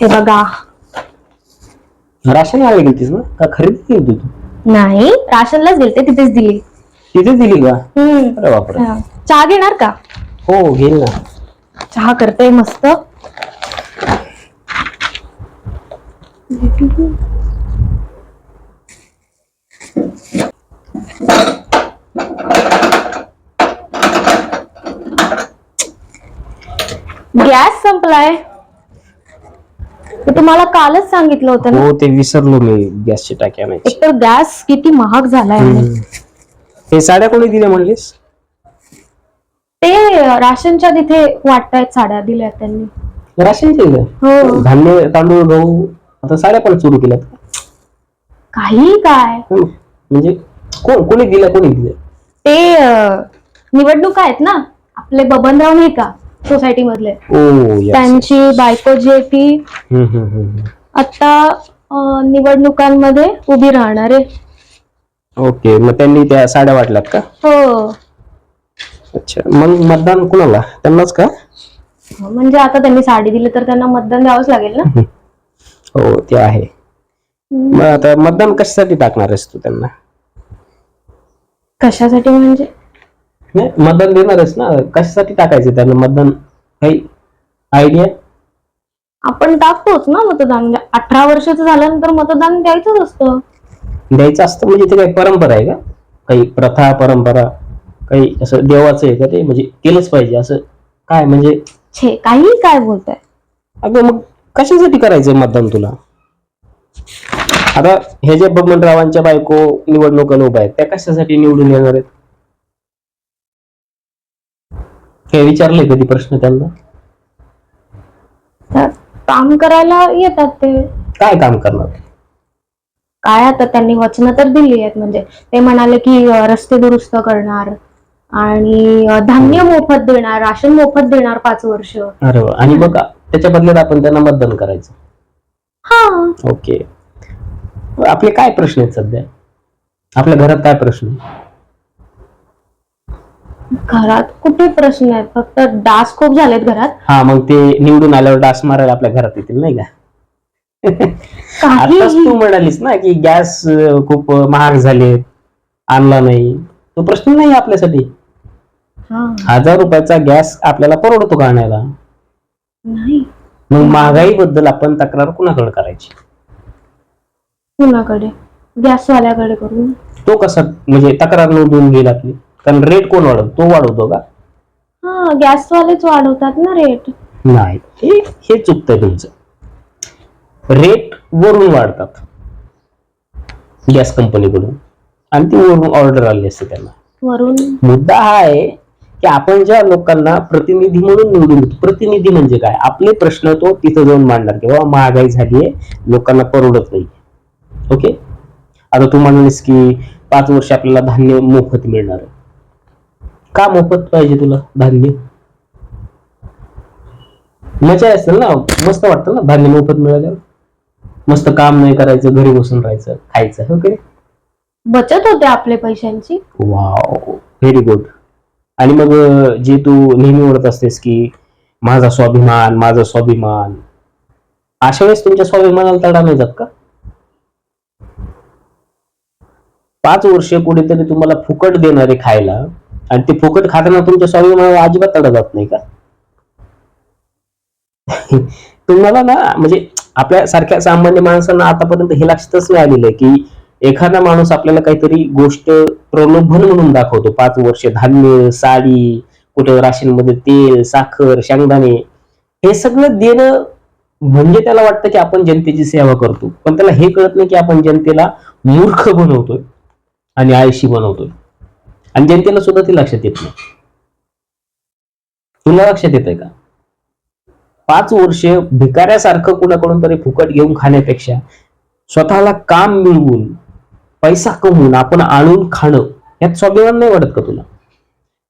हे बघा. राशन आले गेलतीस ना? का खरेदी केली तू? नाही राशनलाच दिलते तिथेच दिली. तिथे दिली का? हम्म. अरे बापरे. हा. चहा घेणार का? हो घेईल ना. चहा करते मस्त. गॅस संपलाय. तुम्हाला कालच सांगितलं होतं ना. हो ते विसरलो मी गॅसची टाकी आणायची. एकतर गॅस किती महाग झालाय हे साड्या कोणी दिल्या म्हणलीस? ते राशनच्या तिथे वाटतायत साड्या दिल्या त्यांनी. राशनचे दिल्या? हो. धान्य तांदूळ गहू आता साड्या पण सुरू केल्यात. काही काय? हम्म. म्हणजे कोण कोणी दिल्या कोणी दिल्या? ते अं, निवडणुका आहेत ना. आपले बबनराव नाही का? सोसायटी मधले ओ yes. त्यांची बायको जी आहे ती हम्म, हम्म, हम्म. आता अं, निवडणुकांमध्ये उभी राहणार आहे. ओके मग त्यांनी त्या साड्या वाटल्यात का? हो. अच्छा मग मतदान कुणाला? त्यांनाच का? म्हणजे आता त्यांनी साडी दिली तर त्यांना मतदान द्यावंच लागेल ना? हो ते आहे. मग आता मतदान कशासाठी टाकणार आहेस तू त्यांना? कशासाठी म्हणजे? नाही मतदान देणारच ना. कशासाठी टाकायचं त्यांना मतदान? काही आयडिया आपण टाकतोच ना मतदान. म्हणजे अठरा वर्षाचं झाल्यानंतर मतदान द्यायचंच असतं. द्यायचं असतं म्हणजे ते काही परंपरा आहे का? काही प्रथा परंपरा काही असं देवाचं आहे का ते? म्हणजे केलंच पाहिजे असं. काय म्हणजे? छे काही काय बोलताय. अगं मग कशासाठी करायचं मतदान तुला? आता हे जे बबनरावांच्या बायको निवडणुकाला उभा आहेत त्या कशासाठी निवडून येणार आहेत? हे विचारले कधी प्रश्न त्यांना? तर काम करायला येतात ते. काय काम करणार? काय आता त्यांनी वचनं तर दिली आहेत. म्हणजे ते म्हणाले की अं, रस्ते दुरुस्त करणार आणि अं, धान्य मोफत देणार राशन मोफत देणार पाच वर्ष. अरे वा. आणि मग त्याच्या बदल्यात आपण त्यांना मतदान करायचं. हा. ओके. आपले काय प्रश्न आहेत सध्या? आपल्या घरात काय प्रश्न? आहे? घरात कुठे प्रश्न आहेत? फक्त डास खूप झालेत घरात. हा मग ते निवडून आल्यावर डास मारायला आपल्या घरात येतील नाही का? आताच काही तू म्हणालीस ना की गॅस अं, खूप महाग झाले आणला नाही. तो प्रश्न नाही आपल्यासाठी. हा. हजार रुपयाचा गॅस आपल्याला परवडतो का आणायला? नाही. मग महागाई बद्दल आपण तक्रार कुणाकडे करायची? कुणाकडे? गॅसवाल्याकडे करून. तो कसा म्हणजे तक्रार नोंदवून घेईल आपली? कारण रेट कोण वाढवतो तो वाढवतो का? हा गॅसवालेच वाढवतात ना रेट नाही हे हे चुकतंय तुमचं. रेट वरून वाढतात. गॅस कंपनीकडून आणि ती वरून ऑर्डर आली असते त्यांना. वरून? मुद्दा हा आहे की आपण ज्या लोकांना प्रतिनिधी म्हणून निवडून प्रतिनिधी म्हणजे काय? आपले प्रश्न तो तिथं जाऊन मांडणार की बाबा महागाई झाली आहे लोकांना परवडत नाही. ओके आता तू म्हणालीस की पाच वर्ष आपल्याला धान्य मोफत मिळणार आहे. का मोफत पाहिजे तुला धान्य? मजा असेल ना मस्त वाटतं ना धान्य मोफत मिळाल्यावर. मस्त काम नाही करायचं घरी बसून राहायचं खायचं हो की नाही? बचत होते आपले पैशांची. वाव व्हेरी गुड आणि मग जे तू नेहमी म्हणत असतेस की माझा स्वाभिमान माझा स्वाभिमान. अशा वेळेस तुमच्या स्वाभिमानाला तडा नाही जात का? पाच वर्ष कुठेतरी तुम्हाला फुकट देणारे खायला आणि ते फुकट खाताना तुमच्या स्वाभिमानाला अजिबात तडा जात नाही का? तुम्हाला ना म्हणजे आपल्या सारख्या सामान्य माणसांना आतापर्यंत हे लक्षातच नाही आलेलं आहे की एखादा माणूस आपल्याला काहीतरी गोष्ट प्रलोभन म्हणून दाखवतो. पाच वर्ष धान्य साडी कुठं राशींमध्ये तेल साखर शेंगदाणे. हे सगळं देणं म्हणजे त्याला वाटतं की आपण जनतेची सेवा करतो. पण त्याला हे कळत नाही की आपण जनतेला मूर्ख बनवतोय आणि आळशी बनवतोय. आणि जनतेला सुद्धा ते लक्षात येत नाही. तुला लक्षात येत आहे का? पाच वर्ष भिकाऱ्यासारखं कुणाकडून तरी फुकट घेऊन खाण्यापेक्षा स्वतःला काम मिळवून पैसा कमवून आपण आणून खाणं यात स्वाभिमान नाही वाटत का तुला?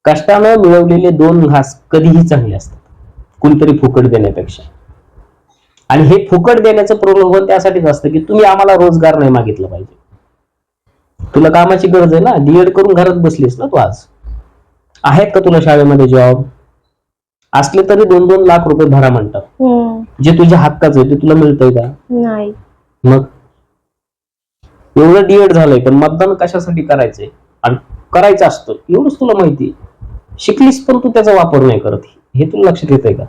कष्टानं मिळवलेले दोन घास कधीही चांगले असतात कुणीतरी फुकट देण्यापेक्षा. आणि हे फुकट देण्याचं प्रलोभन त्यासाठीच असतं की तुम्ही आम्हाला रोजगार नाही मागितला पाहिजे. तुला कामाची गरज आहे ना? डीएड करून घरात बसलीस ना तू आज? आहेत का तुला शाळेमध्ये जॉब असले तरी दोन दोन लाख रुपये भरा म्हणतात. हम्म, जे तुझ्या हक्काचं आहे ते तुला मिळतंय का? नाही. मग? एवढं डीएड झालंय पण मतदान कशासाठी करायचंय? आणि करायचं असतं एवढंच तुला माहिती आहे. शिकलीस पण तू त्याचा वापर नाही करत. हे तुला लक्षात येत आहे का?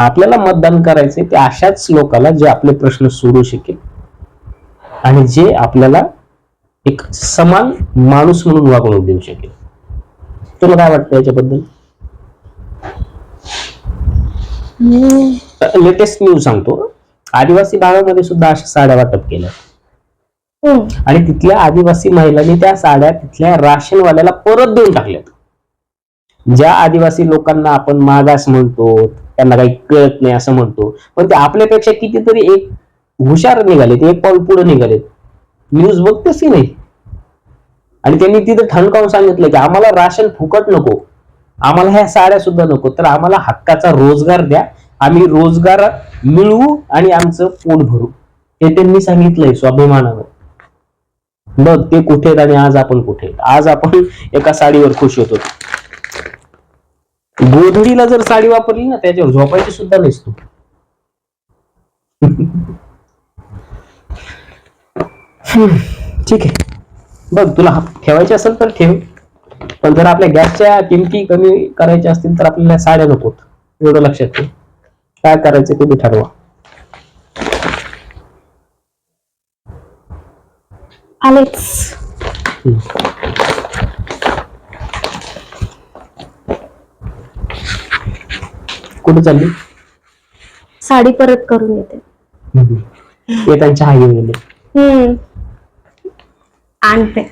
आपल्याला मतदान करायचंय ते अशाच लोकांना जे आपले प्रश्न सोडू शकेल. आणि जे आपल्याला एक समान माणूस म्हणून वागणूक देऊ शकेल. तुला काय वाटतं याच्याबद्दल? लेटेस्ट न्यूज सांगतो. आदिवासी भागामध्ये सुद्धा अशा साड्या वाटप केल्या. हम्म, आणि तिथल्या आदिवासी महिलांनी त्या साड्या तिथल्या राशनवाल्याला परत देऊन टाकल्यात. ज्या आदिवासी लोकांना आपण मागास म्हणतो त्यांना काही कळत नाही असं म्हणतो पण ते आपल्यापेक्षा कितीतरी एक हुशार निघालेत एक पाऊल पुढे निघालेत. न्यूज बघतेस की नाही? आणि त्यांनी तिथे ठणकावून सांगितलं की आम्हाला राशन फुकट नको आम्हाला ह्या साड्या सुद्धा नको तर आम्हाला हक्काचा रोजगार द्या आम्ही रोजगार मिळवू आणि आमचं पोट भरू. हे त्यांनी सांगितलंय स्वाभिमानानं. बघ ते कुठे आहेत आणि आज आपण कुठे आहेत. आज आपण एका साडीवर खुश होतो. गोधडीला जर साडी वापरली ना त्याच्यावर झोपायची सुद्धा नाहीस तू. हम्म, ठीक आहे. बघ तुला ठेवायची असेल तर ठेव. पण जर आपल्या गॅसच्या किमती कमी करायच्या असतील तर आपल्याला साड्या नकोत एवढं लक्षात ठेव. काय करायचं ते बी ठरवा. आलेच. कुठे चालली? साडी परत करून येते. ते त्यांच्या हाय आणते.